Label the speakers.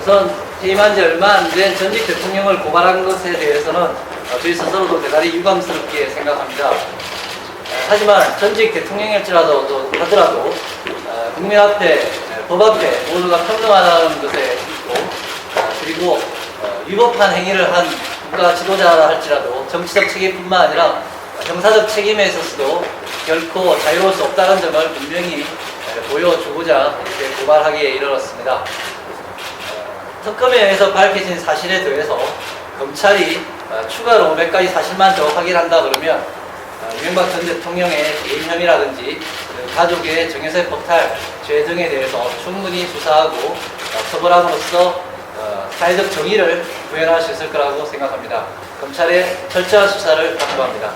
Speaker 1: 우선 퇴임한 지 얼마 안 된 전직 대통령을 고발한 것에 대해서는 어, 저희 스스로도 대단히 유감스럽게 생각합니다. 어, 하지만 전직 대통령일지라도 또 하더라도 어, 국민 앞에 어, 법 앞에 모두가 평등하다는 것에 있고 어, 그리고 어, 위법한 행위를 한 국가 지도자라 할지라도 정치적 책임뿐만 아니라 형사적 책임에 있어서도 결코 자유로울 수 없다는 점을 분명히 에, 보여주고자 이렇게 고발하기에 이르렀습니다. 특검에 의해서 밝혀진 사실에 대해서 검찰이 어, 추가로 500가지 사실만 더 확인한다 그러면 어, 이명박 전 대통령의 개인 혐의라든지 그 가족의 정해세 폭탈 죄 등에 대해서 충분히 수사하고 어, 처벌함으로써 사회적 정의를 구현할 수 있을 거라고 생각합니다. 검찰의 철저한 수사를 당부합니다.